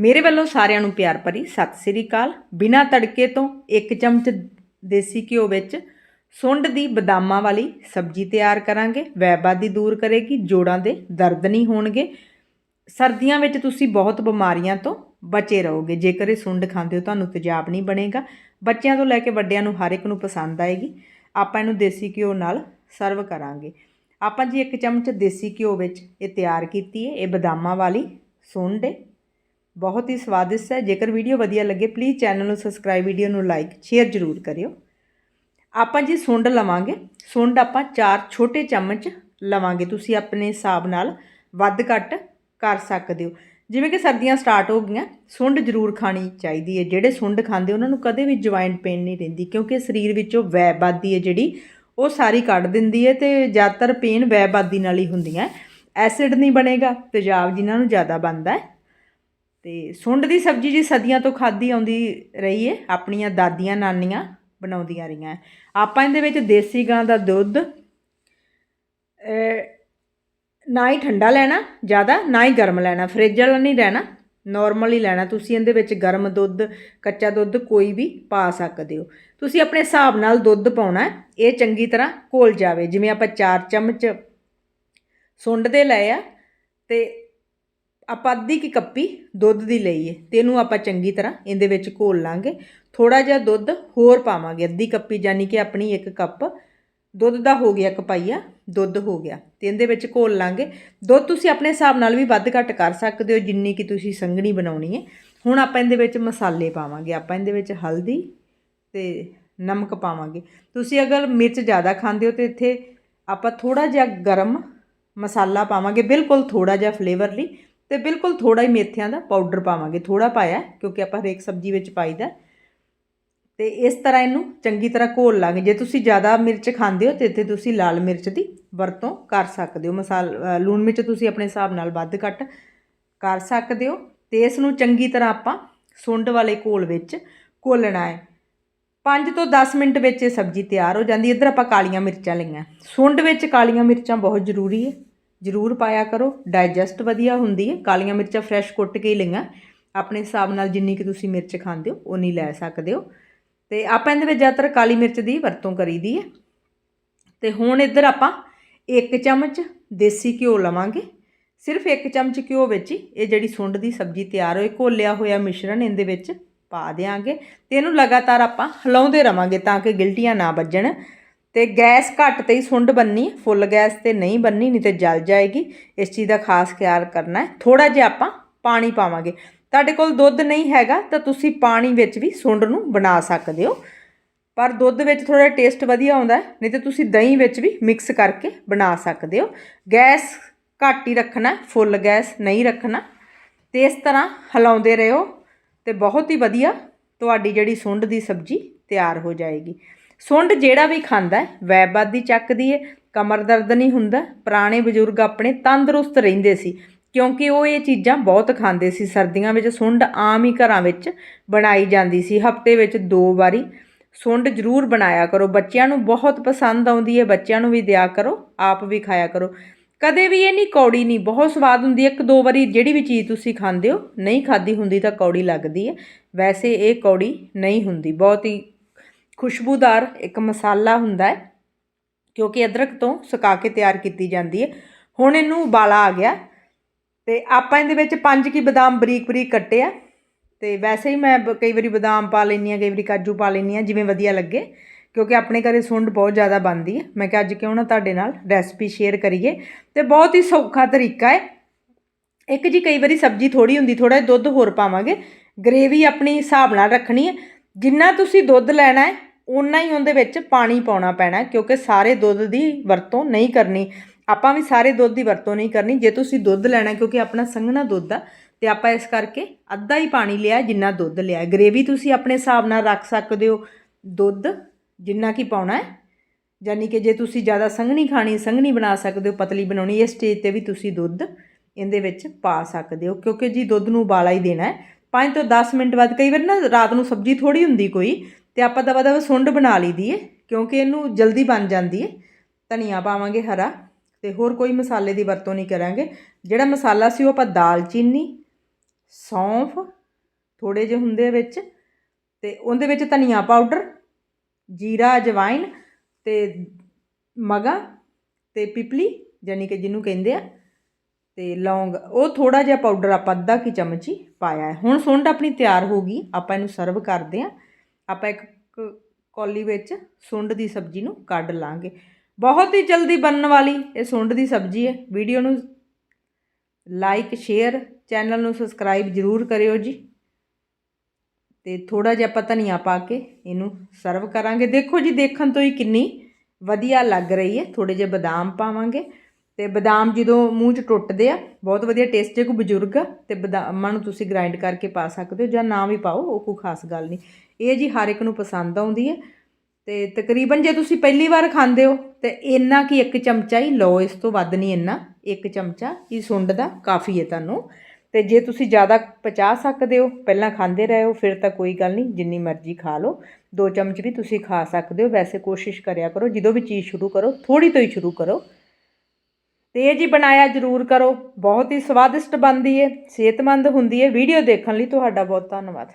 ਮੇਰੇ ਵੱਲੋਂ ਸਾਰਿਆਂ ਨੂੰ ਪਿਆਰ ਭਰੀ ਸਤਿ ਸ੍ਰੀ ਅਕਾਲ। ਬਿਨਾਂ ਤੜਕੇ ਤੋਂ ਇੱਕ ਚਮਚ ਦੇਸੀ ਘਿਓ ਵਿੱਚ ਸੁੰਡ ਦੀ ਬਦਾਮਾਂ ਵਾਲੀ ਸਬਜ਼ੀ ਤਿਆਰ ਕਰਾਂਗੇ। ਵੈਬਾਦੀ ਦੂਰ ਕਰੇਗੀ, ਜੋੜਾਂ ਦੇ ਦਰਦ ਨਹੀਂ ਹੋਣਗੇ। ਸਰਦੀਆਂ ਵਿੱਚ ਤੁਸੀਂ ਬਹੁਤ ਬਿਮਾਰੀਆਂ ਤੋਂ ਬਚੇ ਰਹੋਗੇ। ਜੇਕਰ ਇਹ ਸੁੰਡ ਖਾਂਦੇ ਹੋ, ਤੁਹਾਨੂੰ ਤੇਜ਼ਾਬ ਨਹੀਂ ਬਣੇਗਾ। ਬੱਚਿਆਂ ਤੋਂ ਲੈ ਕੇ ਵੱਡਿਆਂ ਨੂੰ ਹਰ ਇੱਕ ਨੂੰ ਪਸੰਦ ਆਏਗੀ। ਆਪਾਂ ਇਹਨੂੰ ਦੇਸੀ ਘਿਓ ਨਾਲ ਸਰਵ ਕਰਾਂਗੇ। ਆਪਾਂ ਜੀ ਇੱਕ ਚਮਚ ਦੇਸੀ ਘਿਓ ਵਿੱਚ ਇਹ ਤਿਆਰ ਕੀਤੀ ਹੈ ਇਹ ਬਦਾਮਾਂ ਵਾਲੀ ਸੁੰਡ ਹੈ ਬਹੁਤ ਹੀ ਸਵਾਦਿਸ਼ਟ ਹੈ। ਜੇਕਰ ਵੀਡੀਓ ਵਧੀਆ ਲੱਗੇ ਪਲੀਜ਼ ਚੈਨਲ ਨੂੰ ਸਬਸਕ੍ਰਾਈਬ ਵੀਡੀਓ ਨੂੰ ਲਾਈਕ ਸ਼ੇਅਰ ਜ਼ਰੂਰ ਕਰਿਓ। ਆਪਾਂ ਜੀ ਸੁੰਡ ਲਵਾਂਗੇ। ਸੁੰਡ ਆਪਾਂ ਚਾਰ ਛੋਟੇ ਚਮਚ ਲਵਾਂਗੇ। ਤੁਸੀਂ ਆਪਣੇ ਹਿਸਾਬ ਨਾਲ ਵੱਧ ਘੱਟ ਕਰ ਸਕਦੇ ਹੋ। ਜਿਵੇਂ ਕਿ ਸਰਦੀਆਂ ਸਟਾਰਟ ਹੋ ਗਈਆਂ, ਸੁੰਡ ਜ਼ਰੂਰ ਖਾਣੀ ਚਾਹੀਦੀ ਹੈ। ਜਿਹੜੇ ਸੁੰਡ ਖਾਂਦੇ, ਉਹਨਾਂ ਨੂੰ ਕਦੇ ਵੀ ਜੁਆਇੰਟ ਪੇਨ ਨਹੀਂ ਰਹਿੰਦੀ, ਕਿਉਂਕਿ ਸਰੀਰ ਵਿੱਚੋਂ ਵੈਬਾਦੀ ਹੈ ਜਿਹੜੀ, ਉਹ ਸਾਰੀ ਕੱਢ ਦਿੰਦੀ ਹੈ ਤੇ ਜ਼ਿਆਦਾਤਰ ਪੇਨ ਵੈਬਾਦੀ ਨਾਲ ਹੀ ਹੁੰਦੀਆਂ ਐਸਿਡ ਨਹੀਂ ਬਣੇਗਾ, ਤੇਜ਼ਾਬ ਜਿਨ੍ਹਾਂ ਨੂੰ ਜ਼ਿਆਦਾ ਬਣਦਾ ਹੈ। ਤੇ ਸੁੰਡ ਦੀ ਸਬਜ਼ੀ ਜੀ ਸਦੀਆਂ ਤੋਂ ਖਾਦੀ ਆਉਂਦੀ ਰਹੀ ਹੈ ਆਪਣੀਆਂ ਦਾਦੀਆਂ ਨਾਨੀਆਂ ਬਣਾਉਂਦੀਆਂ ਰਹੀਆਂ ਆਪਾਂ ਇਹਦੇ ਵਿੱਚ ਦੇਸੀ ਗਾਂ ਦਾ ਦੁੱਧ ਨਾ ਹੀ ਠੰਡਾ ਲੈਣਾ, ਜ਼ਿਆਦਾ ਨਾ ਹੀ ਗਰਮ ਲੈਣਾ, ਫ੍ਰਿਜ ਵਾਲਾ ਨਹੀਂ ਲੈਣਾ ਨਾਰਮਲ ਹੀ ਲੈਣਾ। ਤੁਸੀਂ ਇਹਦੇ ਵਿੱਚ ਗਰਮ ਦੁੱਧ, ਕੱਚਾ ਦੁੱਧ ਕੋਈ ਵੀ ਪਾ ਸਕਦੇ ਹੋ। ਤੁਸੀਂ ਆਪਣੇ ਹਿਸਾਬ ਨਾਲ ਦੁੱਧ ਪਾਉਣਾ ਇਹ ਚੰਗੀ ਤਰ੍ਹਾਂ ਘੋਲ ਜਾਵੇ। ਜਿਵੇਂ ਆਪਾਂ 4 ਚਮਚ ਸੁੰਡ ਦੇ ਲਏ ਆ, ਤੇ ਆਪਾਂ ਅੱਧੀ ਕੀ ਕੱਪੀ ਦੁੱਧ ਦੀ ਲਈ ਹੈ ਤੇ ਇਹਨੂੰ ਆਪਾਂ ਚੰਗੀ ਤਰ੍ਹਾਂ ਇਹਦੇ ਵਿੱਚ ਘੋਲ ਲਾਂਗੇ। ਥੋੜਾ ਜਿਹਾ ਦੁੱਧ ਹੋਰ ਪਾਵਾਂਗੇ, ਅੱਧੀ ਕੱਪੀ ਯਾਨੀ ਕਿ ਆਪਣੀ ਇੱਕ ਕੱਪ। ਦੁੱਧ ਦਾ ਹੋ ਗਿਆ ਕਪਾਈਆ, ਦੁੱਧ ਹੋ ਗਿਆ ਤੇ ਇਹਦੇ ਵਿੱਚ ਘੋਲ ਲਾਂਗੇ। ਦੁੱਧ ਤੁਸੀਂ ਆਪਣੇ ਹਿਸਾਬ ਨਾਲ ਵੀ ਵੱਧ ਘੱਟ ਕਰ ਸਕਦੇ ਹੋ, ਜਿੰਨੀ ਕਿ ਤੁਸੀਂ ਸੰਘਣੀ ਬਣਾਉਣੀ ਹੈ। ਹੁਣ ਆਪਾਂ ਇਹਦੇ ਵਿੱਚ ਮਸਾਲੇ ਪਾਵਾਂਗੇ, ਆਪਾਂ ਇਹਦੇ ਵਿੱਚ ਹਲਦੀ ਤੇ ਨਮਕ ਪਾਵਾਂਗੇ। ਤੁਸੀਂ ਅਗਰ ਮਿਰਚ ਜ਼ਿਆਦਾ ਖਾਂਦੇ ਹੋ ਤੇ ਇੱਥੇ ਆਪਾਂ ਥੋੜਾ ਜਿਹਾ ਗਰਮ ਮਸਾਲਾ ਪਾਵਾਂਗੇ, ਬਿਲਕੁਲ ਥੋੜਾ ਜਿਹਾ ਫਲੇਵਰ ਲਈ ਤੇ ਬਿਲਕੁਲ ਥੋੜਾ ਹੀ ਮੇਥਿਆਂ ਦਾ ਪਾਊਡਰ ਪਾਵਾਂਗੇ ਥੋੜਾ ਪਾਇਆ ਕਿਉਂਕਿ ਆਪਾਂ ਹਰੇਕ ਸਬਜ਼ੀ ਵਿੱਚ ਪਾਈਦਾ ਤੇ ਇਸ ਤਰ੍ਹਾਂ ਇਹਨੂੰ ਚੰਗੀ ਤਰ੍ਹਾਂ ਘੋਲ ਲਾਂਗੇ। ਜੇ ਤੁਸੀਂ ਜ਼ਿਆਦਾ ਮਿਰਚ ਖਾਂਦੇ ਹੋ ਤੇ ਇੱਥੇ ਤੁਸੀਂ ਲਾਲ ਮਿਰਚ ਦੀ ਵਰਤੋਂ ਕਰ ਸਕਦੇ ਹੋ। ਮਸਾਲ ਲੂਣ ਮਿਰਚ ਤੁਸੀਂ ਆਪਣੇ ਹਿਸਾਬ ਨਾਲ ਵੱਧ ਘੱਟ ਕਰ ਸਕਦੇ ਹੋ। ਤੇ ਇਸ ਨੂੰ ਚੰਗੀ ਤਰ੍ਹਾਂ ਆਪਾਂ ਸੁੰਡ ਵਾਲੇ ਘੋਲ ਵਿੱਚ ਘੋਲਣਾ ਹੈ। 5 ਤੋਂ 10 ਮਿੰਟ ਵਿੱਚ ਇਹ ਸਬਜ਼ੀ ਤਿਆਰ ਹੋ ਜਾਂਦੀ ਇੱਧਰ ਆਪਾਂ ਕਾਲੀਆਂ ਮਿਰਚਾਂ ਲਈਆਂ। ਸੁੰਡ ਵਿੱਚ ਕਾਲੀਆਂ ਮਿਰਚਾਂ ਬਹੁਤ ਜ਼ਰੂਰੀ ਹੈ। ਜ਼ਰੂਰ ਪਾਇਆ ਕਰੋ। ਡਾਈਜੈਸਟ ਵਧੀਆ ਹੁੰਦੀ ਹੈ। ਕਾਲੀਆਂ ਮਿਰਚਾਂ ਫਰੈਸ਼ ਕੁੱਟ ਕੇ ਹੀ ਲਈਆਂ। ਆਪਣੇ ਹਿਸਾਬ ਨਾਲ ਜਿੰਨੀ ਕਿ ਤੁਸੀਂ ਮਿਰਚ ਖਾਂਦੇ ਹੋ ਉਨੀ ਲੈ ਸਕਦੇ ਹੋ। ਤੇ ਆਪਾਂ ਇਹਦੇ ਵਿੱਚ ਜ਼ਿਆਦਾਤਰ ਕਾਲੀ ਮਿਰਚ ਦੀ ਵਰਤੋਂ ਕਰੀਦੀ ਹੈ। ਤੇ ਹੁਣ ਇੱਧਰ ਆਪਾਂ ਇੱਕ ਚਮਚ ਦੇਸੀ ਘਿਓ ਲਵਾਂਗੇ। ਸਿਰਫ ਇੱਕ ਚਮਚ ਘਿਓ ਵਿੱਚ ਹੀ ਇਹ ਜਿਹੜੀ ਸੁੰਡ ਦੀ ਸਬਜ਼ੀ ਤਿਆਰ ਹੋਏ ਘੋਲਿਆ ਹੋਇਆ ਮਿਸ਼ਰਣ ਇਹਦੇ ਵਿੱਚ ਪਾ ਦੇਾਂਗੇ ਤੇ ਇਹਨੂੰ ਲਗਾਤਾਰ ਆਪਾਂ ਹਿਲਾਉਂਦੇ ਰਵਾਂਗੇ ਤਾਂ ਕਿ ਗਿਲਟੀਆਂ ਨਾ ਵੱਜਣ। ਤੇ ਗੈਸ ਘੱਟ ਤੇ ਹੀ ਸੁੰਡ ਬੰਨੀ, ਫੁੱਲ ਗੈਸ ਤੇ ਨਹੀਂ ਬੰਨੀ, ਨਹੀਂ ਤੇ ਜਲ ਜਾਏਗੀ। ਇਸ ਚੀਜ਼ ਦਾ ਖਾਸ ਖਿਆਲ ਕਰਨਾ ਹੈ। ਥੋੜਾ ਜਿਹਾ ਆਪਾਂ ਪਾਣੀ ਪਾਵਾਂਗੇ। ਤੁਹਾਡੇ ਕੋਲ ਦੁੱਧ ਨਹੀਂ ਹੈਗਾ, ਤਾਂ ਤੁਸੀਂ ਪਾਣੀ ਵਿੱਚ ਵੀ ਸੁੰਡ ਨੂੰ ਬਣਾ ਸਕਦੇ ਹੋ। ਪਰ ਦੁੱਧ ਵਿੱਚ ਥੋੜਾ ਟੇਸਟ ਵਧੀਆ ਆਉਂਦਾ ਨਹੀਂ ਤੇ ਤੁਸੀਂ ਦਹੀਂ ਵਿੱਚ ਵੀ ਮਿਕਸ ਕਰਕੇ ਬਣਾ ਸਕਦੇ ਹੋ। ਗੈਸ ਘੱਟ ਹੀ ਰੱਖਣਾ ਫੁੱਲ ਗੈਸ ਨਹੀਂ ਰੱਖਣਾ। ਤੇ ਇਸ ਤਰ੍ਹਾਂ ਹਿਲਾਉਂਦੇ ਰਹੋ ਤੇ ਬਹੁਤ ਹੀ ਵਧੀਆ ਤੁਹਾਡੀ ਜਿਹੜੀ ਸੁੰਡ ਦੀ ਸਬਜ਼ੀ ਤਿਆਰ ਹੋ ਜਾਏਗੀ। ਸੁੰਡ ਜਿਹੜਾ ਵੀ ਖਾਂਦਾ ਹੈ, ਵੈਬਾਦੀ ਚੱਕਦੀ ਹੈ ਕਮਰ ਦਰਦ ਨਹੀਂ ਹੁੰਦਾ ਪੁਰਾਣੇ ਬਜ਼ੁਰਗ ਆਪਣੇ ਤੰਦਰੁਸਤ ਰਹਿੰਦੇ ਸੀ ਕਿਉਂਕਿ ਉਹ ਇਹ ਚੀਜ਼ਾਂ ਬਹੁਤ ਖਾਂਦੇ ਸੀ ਸਰਦੀਆਂ ਵਿੱਚ ਸੁੰਡ ਆਮ ਹੀ ਘਰਾਂ ਵਿੱਚ ਬਣਾਈ ਜਾਂਦੀ ਸੀ ਹਫ਼ਤੇ ਵਿੱਚ ਦੋ ਵਾਰੀ ਸੁੰਡ ਜ਼ਰੂਰ ਬਣਾਇਆ ਕਰੋ ਬੱਚਿਆਂ ਨੂੰ ਬਹੁਤ ਪਸੰਦ ਆਉਂਦੀ ਹੈ ਬੱਚਿਆਂ ਨੂੰ ਵੀ ਦਿਆ ਕਰੋ ਆਪ ਵੀ ਖਾਇਆ ਕਰੋ। ਕਦੇ ਵੀ ਇਹ ਨਹੀਂ ਕੌੜੀ ਨਹੀਂ ਬਹੁਤ ਸਵਾਦ ਹੁੰਦੀ ਹੈ ਇੱਕ ਦੋ ਵਾਰੀ ਜਿਹੜੀ ਵੀ ਚੀਜ਼ ਤੁਸੀਂ ਖਾਂਦੇ ਹੋ ਨਹੀਂ ਖਾਦੀ ਹੁੰਦੀ ਤਾਂ ਕੌੜੀ ਲੱਗਦੀ ਹੈ ਵੈਸੇ ਇਹ ਕੌੜੀ ਨਹੀਂ ਹੁੰਦੀ ਬਹੁਤ ਹੀ ਖੁਸ਼ਬੂਦਾਰ ਇੱਕ ਮਸਾਲਾ ਹੁੰਦਾ ਹੈ, ਕਿਉਂਕਿ ਅਦਰਕ ਤੋਂ ਸੁਕਾ ਕੇ ਤਿਆਰ ਕੀਤੀ ਜਾਂਦੀ ਹੈ। ਹੁਣ ਇਹਨੂੰ ਉਬਾਲਾ ਆ ਗਿਆ ਤੇ ਆਪਾਂ ਇਹਦੇ ਵਿੱਚ ਪੰਜ ਕੀ ਬਦਾਮ ਬਰੀਕ ਬਰੀਕ ਕੱਟੇ ਆ। ਤੇ ਵੈਸੇ ਹੀ ਮੈਂ ਬ- ਕਈ ਵਾਰੀ ਬਦਾਮ ਪਾ ਲੈਂਦੀ ਆ ਕਈ ਵਾਰੀ ਕਾਜੂ ਪਾ ਲੈਂਦੀ ਆ ਜਿਵੇਂ ਵਧੀਆ ਲੱਗੇ, ਕਿਉਂਕਿ ਆਪਣੇ ਘਰੇ ਸੁੰਡ ਬਹੁਤ ਜ਼ਿਆਦਾ ਬਣਦੀ ਹੈ। ਮੈਂ ਕਿਹਾ ਅੱਜ ਕਿਉਂ ਨਾ ਤੁਹਾਡੇ ਨਾਲ ਰੈਸਪੀ ਸ਼ੇਅਰ ਕਰੀਏ। ਤੇ ਬਹੁਤ ਹੀ ਸੌਖਾ ਤਰੀਕਾ ਹੈ। ਇੱਕ ਜੀ ਕਈ ਵਾਰੀ ਸਬਜ਼ੀ ਥੋੜੀ ਹੁੰਦੀ ਥੋੜਾ ਜਿਹਾ ਦੁੱਧ ਹੋਰ ਪਾਵਾਂਗੇ। ਗ੍ਰੇਵੀ ਆਪਣੀ ਹਿਸਾਬ ਨਾਲ ਰੱਖਣੀ ਹੈ। ਜਿੰਨਾ ਤੁਸੀਂ ਦੁੱਧ ਲੈਣਾ ਹੈ ਉਨਾ ਹੀ ਉਹਦੇ ਵਿੱਚ ਪਾਣੀ ਪਾਉਣਾ ਪੈਣਾ ਕਿਉਂਕਿ ਸਾਰੇ ਦੁੱਧ ਦੀ ਵਰਤੋਂ ਨਹੀਂ ਕਰਨੀ। ਆਪਾਂ ਵੀ ਸਾਰੇ ਦੁੱਧ ਦੀ ਵਰਤੋਂ ਨਹੀਂ ਕਰਨੀ। ਜੇ ਤੁਸੀਂ ਦੁੱਧ ਲੈਣਾ ਕਿਉਂਕਿ ਆਪਣਾ ਸੰਘਣਾ ਦੁੱਧ ਆ, ਤੇ ਆਪਾਂ ਇਸ ਕਰਕੇ ਅੱਧਾ ਹੀ ਪਾਣੀ ਲਿਆ ਜਿੰਨਾ ਦੁੱਧ ਲਿਆ ਗ੍ਰੇਵੀ ਤੁਸੀਂ ਆਪਣੇ ਹਿਸਾਬ ਨਾਲ ਰੱਖ ਸਕਦੇ ਹੋ। ਦੁੱਧ ਜਿੰਨਾ ਕੀ ਪਾਉਣਾ ਹੈ, ਯਾਨੀ ਕਿ ਜੇ ਤੁਸੀਂ ਜ਼ਿਆਦਾ ਸੰਘਣੀ ਖਾਣੀ, ਸੰਘਣੀ ਬਣਾ ਸਕਦੇ ਹੋ, ਪਤਲੀ ਬਣਾਉਣੀ, ਇਸ ਸਟੇਜ ਤੇ ਵੀ ਤੁਸੀਂ ਦੁੱਧ ਇਹਦੇ ਵਿੱਚ ਪਾ ਸਕਦੇ ਹੋ। ਕਿਉਂਕਿ ਜੀ ਦੁੱਧ ਨੂੰ ਉਬਾਲਾ ਹੀ ਦੇਣਾ ਹੈ। 5 ਤੋਂ 10 ਮਿੰਟ ਬਾਅਦ, ਕਈ ਵਾਰ ਨਾ ਰਾਤ ਨੂੰ ਸਬਜ਼ੀ ਥੋੜੀ ਹੁੰਦੀ ਕੋਈ ਤੇ ਆਪਾਂ ਦਵਾ ਦਵਾ ਸੁੰਡ ਬਣਾ ਲਈ ਦੀ ਏ, ਕਿਉਂਕਿ ਇਹਨੂੰ ਜਲਦੀ ਬਣ ਜਾਂਦੀ ਏ। ਧਨੀਆ ਪਾਵਾਂਗੇ ਹਰਾ ਤੇ ਹੋਰ ਕੋਈ ਮਸਾਲੇ ਦੀ ਵਰਤੋਂ ਨਹੀਂ ਕਰਾਂਗੇ। ਜਿਹੜਾ ਮਸਾਲਾ ਸੀ ਉਹ ਆਪਾਂ ਦਾਲਚੀਨੀ ਸੌਂਫ ਥੋੜੇ ਜਿਹੇ ਹੁੰਦੇ ਵਿੱਚ ਤੇ ਉਹਦੇ ਵਿੱਚ ਧਨੀਆ ਪਾਊਡਰ, ਜੀਰਾ ਅਜਵਾਇਨ ਤੇ ਮਗਾ ਤੇ ਪਿਪਲੀ ਜਾਨੀ ਕਿ ਜਿਹਨੂੰ ਕਹਿੰਦੇ ਆ, ਤੇ ਲੌਂਗ। ਉਹ ਥੋੜਾ ਜਿਹਾ ਪਾਊਡਰ ਆਪਾਂ ਅੱਧਾ ਕੀ ਚਮਚ ਹੀ ਪਾਇਆ ਹੈ। ਹੁਣ ਸੁੰਡ ਆਪਣੀ ਤਿਆਰ ਹੋ ਗਈ, ਆਪਾਂ ਇਹਨੂੰ ਸਰਵ ਕਰਦੇ ਆ ਆਪਾਂ ਇੱਕ ਕੌਲੀ ਵਿੱਚ ਸੁੰਡ ਦੀ ਸਬਜ਼ੀ ਨੂੰ ਕੱਢ ਲਾਂਗੇ। ਬਹੁਤ ਹੀ ਜਲਦੀ ਬਣਨ ਵਾਲੀ ਇਹ ਸੁੰਡ ਦੀ ਸਬਜ਼ੀ ਹੈ। ਵੀਡੀਓ ਨੂੰ ਲਾਈਕ, ਸ਼ੇਅਰ, ਚੈਨਲ ਨੂੰ ਸਬਸਕ੍ਰਾਈਬ ਜ਼ਰੂਰ ਕਰਿਓ ਜੀ। ਤੇ ਥੋੜਾ ਜਿਹਾ ਆਪਾਂ ਧਨੀਆ ਪਾ ਕੇ ਇਹਨੂੰ ਸਰਵ ਕਰਾਂਗੇ। ਦੇਖੋ ਜੀ, ਦੇਖਣ ਤੋਂ ਹੀ ਕਿੰਨੀ ਵਧੀਆ ਲੱਗ ਰਹੀ ਹੈ। ਥੋੜੇ ਜਿਹੇ ਬਦਾਮ ਪਾਵਾਂਗੇ। ਤੇ ਬਦਾਮ ਜਦੋਂ ਮੂੰਹ 'ਚ ਟੁੱਟਦੇ ਆ, ਬਹੁਤ ਵਧੀਆ ਟੇਸਟ ਹੈ ਕੋਈ ਬਜ਼ੁਰਗ ਆ, ਤੇ ਬਦਾਮਾਂ ਨੂੰ ਤੁਸੀਂ ਗ੍ਰਾਈਂਡ ਕਰਕੇ ਪਾ ਸਕਦੇ ਹੋ ਜਾਂ ਨਾ ਵੀ ਪਾਓ, ਉਹ ਕੋਈ ਖਾਸ ਗੱਲ ਨਹੀਂ। ਇਹ ਜੀ ਹਰ ਇੱਕ ਨੂੰ ਪਸੰਦ ਆਉਂਦੀ ਹੈ ਤੇ ਤਕਰੀਬਨ ਜੇ ਤੁਸੀਂ ਪਹਿਲੀ ਵਾਰ ਖਾਂਦੇ ਹੋ, ਤੇ ਇੰਨਾ ਕੀ ਇੱਕ ਚਮਚਾ ਹੀ, ਲਓ ਇਸ ਤੋਂ ਵੱਧ ਨਹੀਂ ਇੰਨਾ, ਇੱਕ ਚਮਚਾ ਇਹ ਸੁੰਡ ਦਾ ਕਾਫੀ ਹੈ ਤੁਹਾਨੂੰ। ਤੇ ਜੇ ਤੁਸੀਂ ਜ਼ਿਆਦਾ ਪਚਾ ਸਕਦੇ ਹੋ, ਪਹਿਲਾਂ ਖਾਂਦੇ ਰਹੇ ਹੋ, ਫਿਰ ਤਾਂ ਕੋਈ ਗੱਲ ਨਹੀਂ, ਜਿੰਨੀ ਮਰਜ਼ੀ ਖਾ ਲਓ। ਦੋ ਚਮਚ ਵੀ ਤੁਸੀਂ ਖਾ ਸਕਦੇ ਹੋ, ਵੈਸੇ ਕੋਸ਼ਿਸ਼ ਕਰਿਆ ਕਰੋ, ਜਦੋਂ ਵੀ ਚੀਜ਼ ਸ਼ੁਰੂ ਕਰੋ ਥੋੜੀ ਤੋਂ ਹੀ ਸ਼ੁਰੂ ਕਰੋ। ਤੇ ਇਹ ਜੀ ਬਣਾਇਆ ਜ਼ਰੂਰ ਕਰੋ। ਬਹੁਤ ਹੀ ਸਵਾਦਿਸ਼ਟ ਬਣਦੀ ਹੈ ਸਿਹਤਮੰਦ ਹੁੰਦੀ ਹੈ ਵੀਡੀਓ ਦੇਖਣ ਲਈ ਤੁਹਾਡਾ ਬਹੁਤ ਧੰਨਵਾਦ।